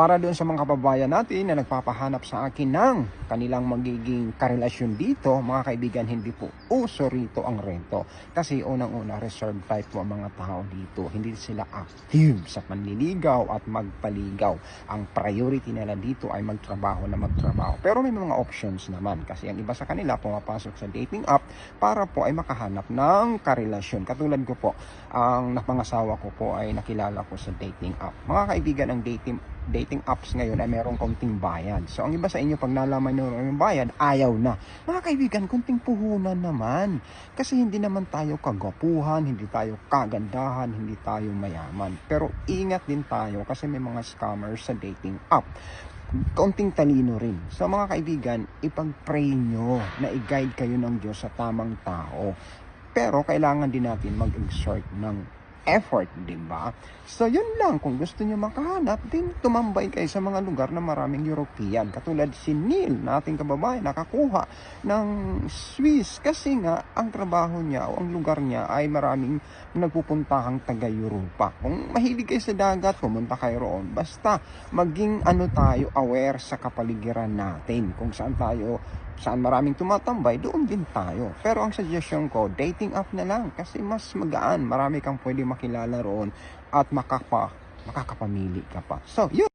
para doon sa mga kababayan natin na nagpapahanap sa akin ng kanilang magiging karelasyon dito, mga kaibigan, hindi po uso rito ang rento. Kasi unang-una, reserve type po ang mga tao dito. Hindi sila active sa panliligaw at magpaligaw. Ang priority nila dito ay magtrabaho na magtrabaho. Pero may mga options naman kasi ang iba sa kanila pumapasok sa dating app para po ay makahanap ng karelasyon. Katulad ko po, ang napangasawa ko po ay nakilala ko sa dating app. Mga kaibigan, ang dating dating apps ngayon ay merong konting bayad. So, ang iba sa inyo, pag nalaman nyo yung bayad, ayaw na. Mga kaibigan, konting puhunan naman. Kasi hindi naman tayo kagwapuhan, hindi tayo kagandahan, hindi tayo mayaman. Pero ingat din tayo kasi may mga scammers sa dating app kaunting talino rin. So mga kaibigan, ipag-pray nyo na i-guide kayo ng Diyos sa tamang tao. Pero kailangan din natin mag-exert ng effort, di ba? So, yun lang. Kung gusto nyo makahanap, din tumambay kayo sa mga lugar na maraming European. Katulad si Neil, na ating kababayan, nakakuha ng Swiss. Kasi nga, ang trabaho niya o ang lugar niya ay maraming nagpupuntahang taga-Europa. Kung mahilig kayo sa dagat, pumunta kayo roon. Basta, maging ano tayo, aware sa kapaligiran natin. Kung saan tayo saan maraming tumatambay, doon din tayo. Pero ang suggestion ko, dating app na lang kasi mas magaan. Marami kang pwede makilala roon at makapa, makakapamili ka pa. So, yun.